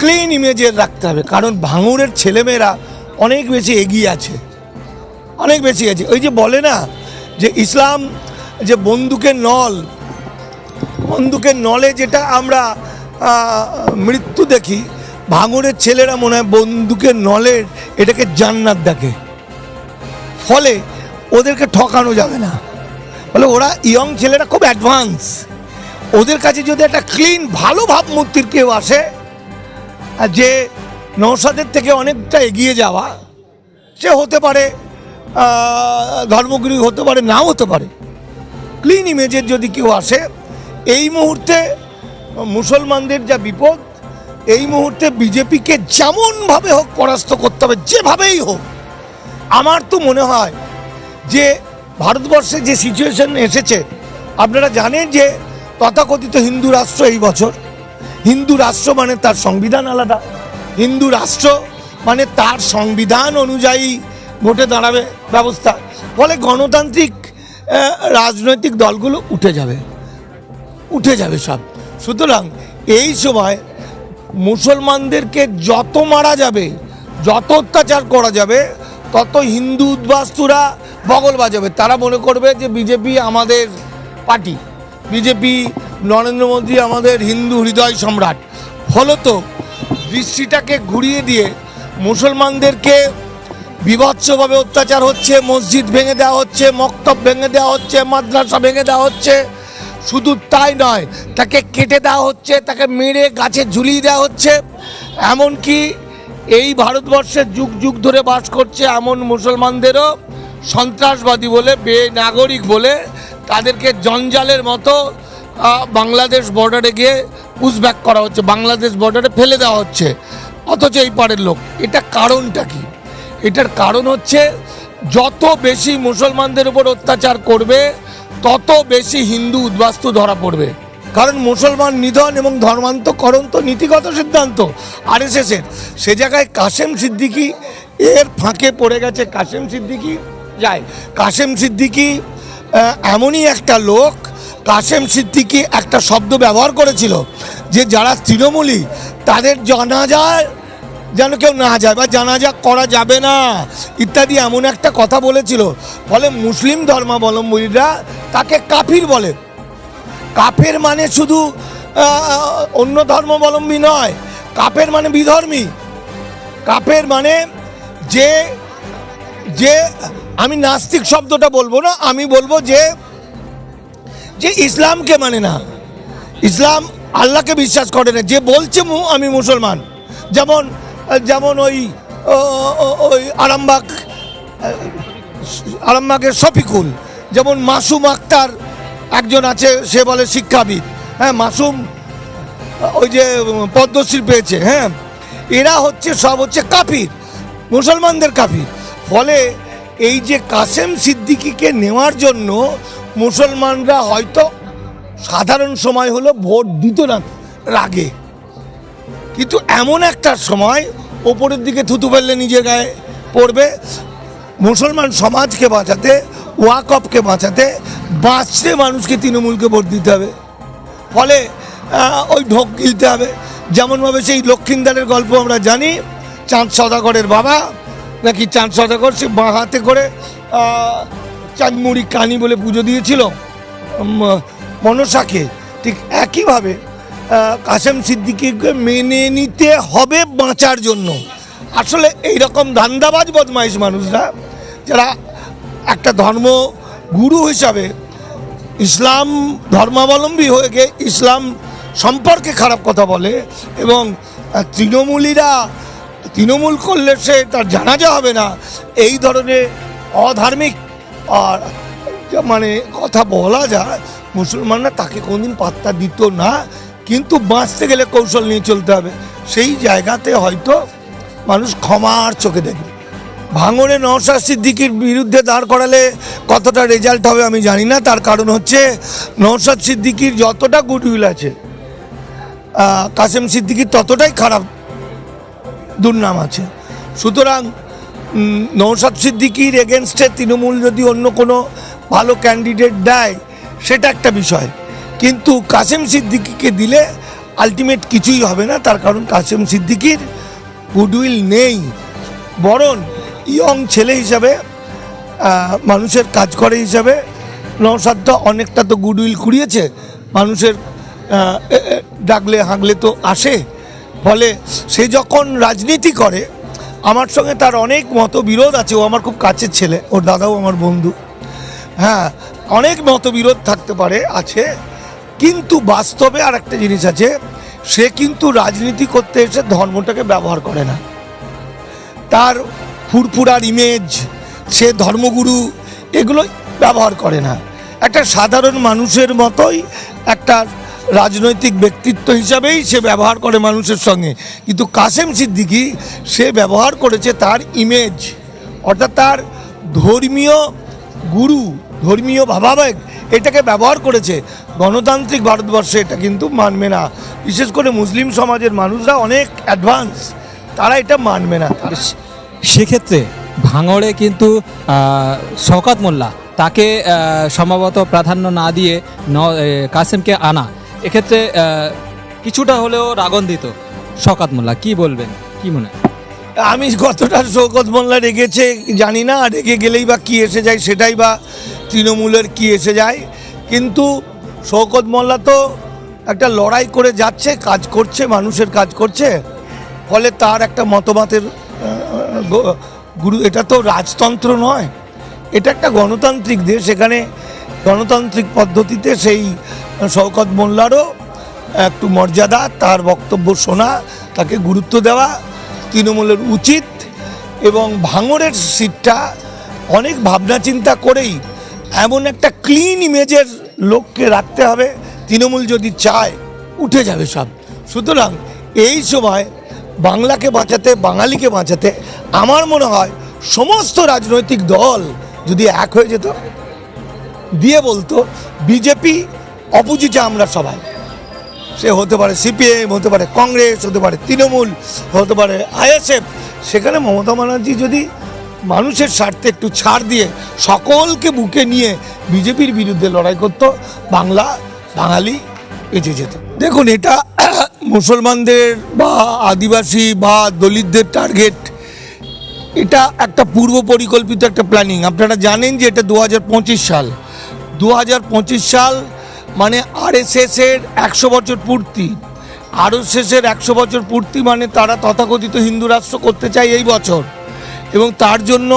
Clean ইমেজের রাখতে হবে। কারণ ভাঙুরের ছেলেমেয়েরা অনেক বেশি এগিয়ে আছে। অনেক বেশি আছে। ওই যে বলে না যে ইসলাম যে বন্দুকের নল, বন্দুকের নলে যেটা আমরা মৃত্যু দেখি, ভাঙুরের ছেলেরা মনে হয় বন্দুকের নলের এটাকে জান্নাত দেখে। ফলে ওদেরকে ঠকানো যাবে না। বলে ওরা ইয়ং ছেলেরা খুব অ্যাডভান্স ওদের কাছে যদি একটা ক্লিন ভালো ভাবমূর্তির কেউ আসে যে নৌসাদের থেকে অনেকটা এগিয়ে যাওয়া, সে হতে পারে ধর্মগুরু হতে পারে, নাও হতে পারে। ক্লিন ইমেজের যদি কেউ আসে, এই মুহূর্তে মুসলমানদের যা বিপদ, এই মুহূর্তে বিজেপিকে যেমনভাবে হোক পরাস্ত করতে হবে, যেভাবেই হোক, আমার তো মনে হয় যে ভারতবর্ষে যে সিচুয়েশন এসেছে, আপনারা জানেন যে তথাকথিত হিন্দু রাষ্ট্র এই বছর হিন্দু রাষ্ট্র মানে তার সংবিধান আলাদা। হিন্দু রাষ্ট্র মানে তার সংবিধান অনুযায়ী ভোটে দাঁড়াবে ব্যবস্থা। ফলে গণতান্ত্রিক রাজনৈতিক দলগুলো উঠে যাবে। উঠে যাবে সব। সুতরাং এই সময় মুসলমানদেরকে যত মারা যাবে, যত অত্যাচার করা যাবে, তত হিন্দু উদ্বাস্তুরা বগল বাজাবে। তারা মনে করবে যে বিজেপি আমাদের পার্টি। বিজেপি নরেন্দ্র মোদী আমাদের হিন্দু হৃদয় সম্রাট। ফলত দৃষ্টিটাকে ঘুরিয়ে দিয়ে মুসলমানদেরকে বিভৎসভাবে অত্যাচার হচ্ছে, মসজিদ ভেঙে দেওয়া হচ্ছে, মক্তব ভেঙে দেওয়া হচ্ছে, মাদ্রাসা ভেঙে দেওয়া হচ্ছে। শুধু তাই নয়, তাকে কেটে দেওয়া হচ্ছে, তাকে মেরে গাছে ঝুলিয়ে দেওয়া হচ্ছে। এমনকি এই ভারতবর্ষের যুগ যুগ ধরে বাস করছে এমন মুসলমানদেরও সন্ত্রাসবাদী বলে, বেনাগরিক বলে, তাদেরকে জঞ্জালের মতো বাংলাদেশ বর্ডারে গিয়ে পুশব্যাক করা হচ্ছে, বাংলাদেশ বর্ডারে ফেলে দেওয়া হচ্ছে। অথচ এই পারের লোক, এটা কারণটা কি? এটার কারণ হচ্ছে, যত বেশি মুসলমানদের উপর অত্যাচার করবে, তত বেশি হিন্দু উদ্বাস্তু ধরা পড়বে। কারণ মুসলমান নিধন এবং ধর্মান্তকরণ তো নীতিগত সিদ্ধান্ত আর এস এর সে জায়গায় কাশেম সিদ্দিকি, এর ফাঁকে পড়ে গেছে কাশেম সিদ্দিকি। যায় কাশেম সিদ্দিকি এমনই একটা লোক কাশেম সিদ্দিকি একটা শব্দ ব্যবহার করেছিল যে যারা তৃণমূলী, তাদের জানাজার যেন কেউ না যায় বা জানাজা করা যাবে না, ইত্যাদি এমন একটা কথা বলেছিল। ফলে মুসলিম ধর্মাবলম্বীরা তাকে কাফির বলে। কাফের মানে শুধু অন্য ধর্মাবলম্বী নয়, কাফের মানে বিধর্মী। কাফের মানে যে যে, আমি নাস্তিক শব্দটা বলব না, আমি বলব যে যে ইসলামকে মানে না, ইসলাম আল্লাহকে বিশ্বাস করে না, যে বলছে মু আমি মুসলমান। যেমন যেমন ওই ওই আরামবাগ, আরামবাগের শফিকুল, যেমন মাসুম আক্তার একজন আছে, সে বলে শিক্ষাবিদ। হ্যাঁ মাসুম, ওই যে পদ্মশ্রী পেয়েছে হ্যাঁ। এরা হচ্ছে, সব হচ্ছে কাফির, মুসলমানদের কাফির। ফলে এই যে কাসেম সিদ্দিকিকে নেওয়ার জন্য মুসলমানরা হয়তো সাধারণ সময় হলো ভোট দিত না রাগে। কিন্তু এমন একটা সময় ওপরের দিকে থুতু ফেললে নিজের গায়ে পড়বে। মুসলমান সমাজকে বাঁচাতে, ওয়াকফকে বাঁচাতে, বাঁচতে মানুষকে তৃণমূলকে ভোট দিতে হবে। ফলে ওই ঢোক গিলতে হবে। যেমনভাবে সেই লক্ষ্মীন্দারের গল্প আমরা জানি, চাঁদ সদাগরের বাবা, নাকি চাঁদ সদাগর সে বাঁ হাতে করে চাঁদমুড়ি কানি বলে পুজো দিয়েছিল। মনসাকে ঠিক একইভাবে কাসেম সিদ্দিকিকে মেনে নিতে হবে বাঁচার জন্য। আসলে এই রকম ধান্দাবাজ বদমাইশ মানুষরা, যারা একটা ধর্ম গুরু হিসাবে ইসলাম ধর্মাবলম্বী হয়ে গিয়ে ইসলাম সম্পর্কে খারাপ কথা বলে এবং তৃণমূলীরা তৃণমূল করলে সে তার জানাজা হবে না, এই ধরনের অধার্মিক আর মানে কথা বলা যায়, মুসলমানরা তাকে কোনদিন পাত্তা দিত না, কিন্তু বাঁচতে গেলে কৌশল নিয়ে চলতে হবে। সেই জায়গাতে হয়তো মানুষ ক্ষমার চোখে দেখবে। ভাঙড়ে নওশাদ সিদ্দিকির বিরুদ্ধে দাঁড় করালে কতটা রেজাল্ট হবে আমি জানি না, তার কারণ হচ্ছে নওশাদ সিদ্দিকির যতটা গুডউইল আছে কাসেম সিদ্দিকির ততটাই খারাপ দুর্নাম আছে। সুতরাং নওশাদ সিদ্দিকির এগেনস্টে তৃণমূল যদি অন্য কোনো ভালো ক্যান্ডিডেট দেয়, সেটা একটা বিষয়। কিন্তু কাসেম সিদ্দিকিকে দিলে আলটিমেট কিছুই হবে না, তার কারণ কাসেম সিদ্দিকির গুডউইল নেই। বরং ইয়ং ছেলে হিসাবে মানুষের কাজ করে হিসাবে নৌসাদটা অনেকটা তো গুডউইল কুড়িয়েছে। মানুষের ডাকলে হাঁকলে তো আসে। ফলে সে যখন রাজনীতি করে আমার সঙ্গে তার অনেক মতবিরোধ আছে, ও আমার খুব কাছের ছেলে, ওর দাদাও আমার বন্ধু। হ্যাঁ অনেক মতবিরোধ থাকতে পারে, আছে, কিন্তু বাস্তবে আর একটা জিনিস আছে, সে কিন্তু রাজনীতি করতে এসে ধর্মটাকে ব্যবহার করে না। তার ফুরফুরার ইমেজ সে ধর্মগুরু এগুলো ব্যবহার করে না। একটা সাধারণ মানুষের মতোই একটা রাজনৈতিক ব্যক্তিত্ব হিসাবেই সে ব্যবহার করে মানুষের সঙ্গে। কিন্তু কাসেম সিদ্দিকি সে ব্যবহার করেছে তার ইমেজ অর্থাৎ তার ধর্মীয় গুরু ধর্মীয় ভাবাবেগ এটাকে ব্যবহার করেছে। গণতান্ত্রিক ভারতবর্ষে এটা কিন্তু মানবে না। বিশেষ করে মুসলিম সমাজের মানুষরা অনেক অ্যাডভান্স তারা এটা মানবে না। সেক্ষেত্রে ভাঙড়ে কিন্তু আহ, শওকাত মোল্লা তাকে সম্ভবত প্রাধান্য না দিয়ে কাসেমকে আনা। এক্ষেত্রে কিছুটা হলেও রাগন্দিত শওকাত মোল্লা, কি বলবেন? কি মনে? হয়? আমি কতটা শৌকত মোল্লা রেগেছে জানি না রেগে গেলেই বা কি এসে যায় সেটাই বা তৃণমূলের কি এসে যায়। কিন্তু শৌকত মোল্লা তো একটা লড়াই করে যাচ্ছে, কাজ করছে, মানুষের কাজ করছে। ফলে তার একটা মতবাতের গুরু, এটা তো রাজতন্ত্র নয়। এটা একটা গণতান্ত্রিক দেশ, এখানে গণতান্ত্রিক পদ্ধতিতে সেই শওকত মোল্লারও একটু মর্যাদা, তার বক্তব্য শোনা, তাকে গুরুত্ব দেওয়া তৃণমূলের উচিত এবং ভাঙড়ের সিটটা অনেক ভাবনা চিন্তা করেই এমন একটা ক্লিন ইমেজের লোককে রাখতে হবে, তৃণমূল যদি চায় উঠে যাবে সব। সুতরাং এই সময় বাংলাকে বাঁচাতে, বাঙালিকে বাঁচাতে আমার মনে হয় সমস্ত রাজনৈতিক দল যদি এক হয়ে যেত দিয়ে বলতো, বিজেপি, অপোজিটে আমরা সবাই। সে হতে পারে সিপিএম, হতে পারে কংগ্রেস, হতে পারে তৃণমূল, হতে পারে আইএসএফ। সেখানে মমতা ব্যানার্জি যদি মানুষের স্বার্থে একটু ছাড় দিয়ে সকলকে বুকে নিয়ে বিজেপির বিরুদ্ধে লড়াই করত, বাংলা, বাঙালি বেঁচে যেত। দেখুন, এটা মুসলমানদের বা আদিবাসী বা দলিতদের টার্গেট এটা একটা পূর্ব পরিকল্পিত একটা প্ল্যানিং আপনারা জানেন যে এটা দু হাজার পঁচিশ সাল। দু হাজার পঁচিশ সাল মানে আরএসএস এর একশো বছর পূর্তি। আরএসএস এর একশো বছর পূর্তি মানে তারা তথাকথিত হিন্দু রাষ্ট্র করতে চায় এই বছর। এবং তার জন্য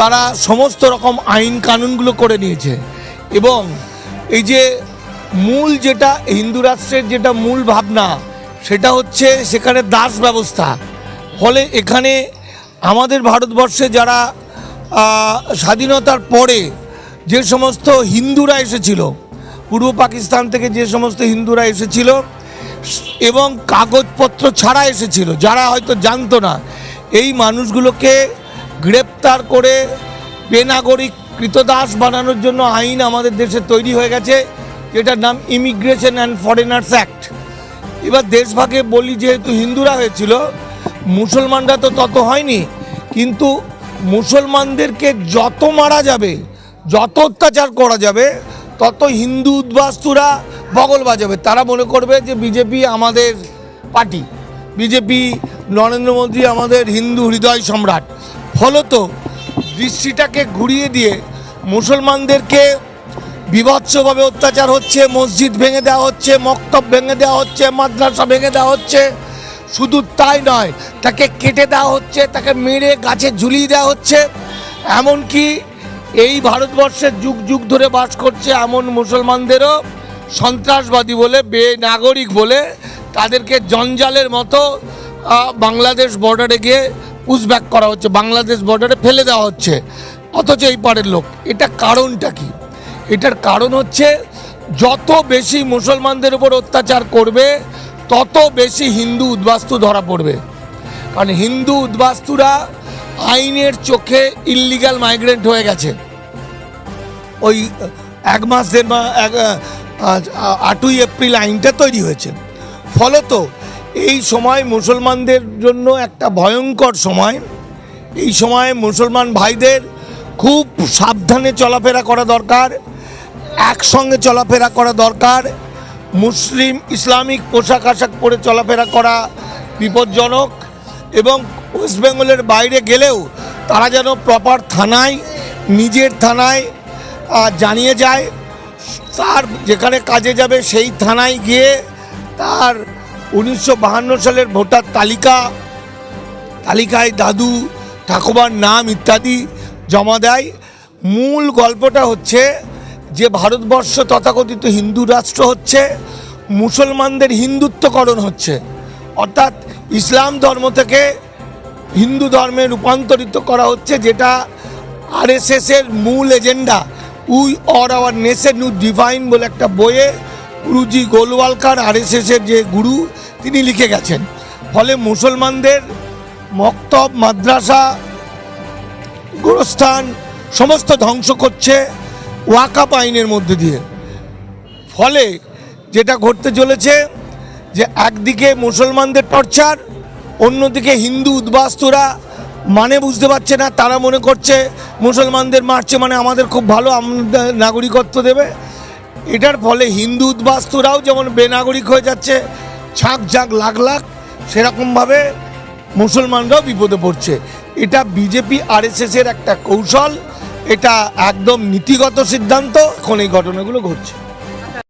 তারা সমস্ত রকম আইন কানুনগুলো করে নিয়েছে। এবং এই যে মূল যেটা হিন্দু রাষ্ট্রের যেটা মূল ভাবনা, সেটা হচ্ছে সেখানে দাস ব্যবস্থা। ফলে এখানে আমাদের ভারতবর্ষে যারা স্বাধীনতার পরে যে সমস্ত হিন্দুরা এসেছিল, পূর্ব পাকিস্তান থেকে যে সমস্ত হিন্দুরা এসেছিল, এবং কাগজপত্র ছাড়া এসেছিল, যারা হয়তো জানতো না, এই মানুষগুলোকে গ্রেপ্তার করে বেনাগরিক কৃতদাস বানানোর জন্য আইন আমাদের দেশে তৈরি হয়ে গেছে, যেটার নাম ইমিগ্রেশন অ্যান্ড ফরেনার্স অ্যাক্ট এবার দেশভাগে বলি, যেহেতু হিন্দুরা হয়েছিল, মুসলমানরা তো তত হয়নি, কিন্তু মুসলমানদেরকে যত মারা যাবে যত অত্যাচার করা যাবে, তত হিন্দু উদ্বাস্তুরা বগল বাজাবে। তারা মনে করবে যে বিজেপি আমাদের পার্টি। বিজেপি, নরেন্দ্র মোদী আমাদের হিন্দু হৃদয় সম্রাট। ফলত দৃষ্টিটাকে ঘুরিয়ে দিয়ে মুসলমানদেরকে বিভৎসভাবে অত্যাচার হচ্ছে, মসজিদ ভেঙে দেওয়া হচ্ছে, মক্তব ভেঙে দেওয়া হচ্ছে, মাদ্রাসা ভেঙে দেওয়া হচ্ছে। শুধু তাই নয়, তাকে কেটে দেওয়া হচ্ছে, তাকে মেরে গাছে ঝুলিয়ে দেওয়া হচ্ছে। এমনকি এই ভারতবর্ষের যুগ যুগ ধরে বাস করছে এমন মুসলমানদেরও সন্ত্রাসবাদী বলে, বেনাগরিক বলে, তাদেরকে জঞ্জালের মতো বাংলাদেশ বর্ডারে গিয়ে পুশব্যাক করা হচ্ছে, বাংলাদেশ বর্ডারে ফেলে দেওয়া হচ্ছে। অথচ এই পাড়ের লোক, এটা কারণটা কি? এটার কারণ হচ্ছে, যত বেশি মুসলমানদের উপর অত্যাচার করবে, তত বেশি হিন্দু উদ্বাস্তু ধরা পড়বে। কারণ হিন্দু উদ্বাস্তুরা আইনের চোখে ইল্লিগাল মাইগ্রেন্ট হয়ে গেছে। ওই, এক মাস দেড় মাস আটই এপ্রিল আইনটা তৈরি হয়েছে। ফলত এই সময় মুসলমানদের জন্য একটা ভয়ঙ্কর সময়। এই সময় মুসলমান ভাইদের খুব সাবধানে চলাফেরা করা দরকার, একসঙ্গে চলাফেরা করা দরকার। মুসলিম ইসলামিক পোশাক আশাক পরে চলাফেরা করা বিপজ্জনক এবং ওয়েস্ট বেঙ্গলের বাইরে গেলেও তারা যেন প্রপার থানায়, নিজের থানায় জানিয়ে যায়, তার যেখানে কাজে যাবে সেই থানায় গিয়ে তার উনিশশো সালের ভোটার তালিকা, তালিকায় দাদু, ঠাকুমার নাম ইত্যাদি জমা দেয়। মূল গল্পটা হচ্ছে যে ভারতবর্ষ তথাকথিত হিন্দু রাষ্ট্র হচ্ছে, মুসলমানদের হিন্দুত্বকরণ হচ্ছে। অর্থাৎ ইসলাম ধর্ম থেকে হিন্দু ধর্মে রূপান্তরিত করা হচ্ছে, যেটা আরএসএসের মূল agenda. We or our nation you divine বলে একটা বইয়ে গুরুজি গোলওয়ালকার আর আরএসএসের যে গুরু, তিনি লিখে গেছেন। ফলে মুসলমানদের মক্তব, মাদ্রাসা, গোরস্থান সমস্ত ধ্বংস করছে ওয়াকাপ আইনের মধ্যে দিয়ে। ফলে যেটা ঘটতে চলেছে যে একদিকে মুসলমানদের টর্চার, অন্যদিকে হিন্দু উদ্বাস্তুরা মানে বুঝতে পারছে না, তারা মনে করছে মুসলমানদের মারছে মানে আমাদের খুব ভালো নাগরিকত্ব দেবে। এটার ফলে হিন্দু উদ্বাস্তুরাও যেমন বেনাগরিক হয়ে যাচ্ছে ছাঁক ঝাঁক, লাখ লাখ, সেরকমভাবে মুসলমানরাও বিপদে পড়ছে। এটা বিজেপি, আরএসএসের একটা কৌশল, এটা একদম নীতিগত সিদ্ধান্ত, এখন এই ঘটনাগুলো ঘটছে।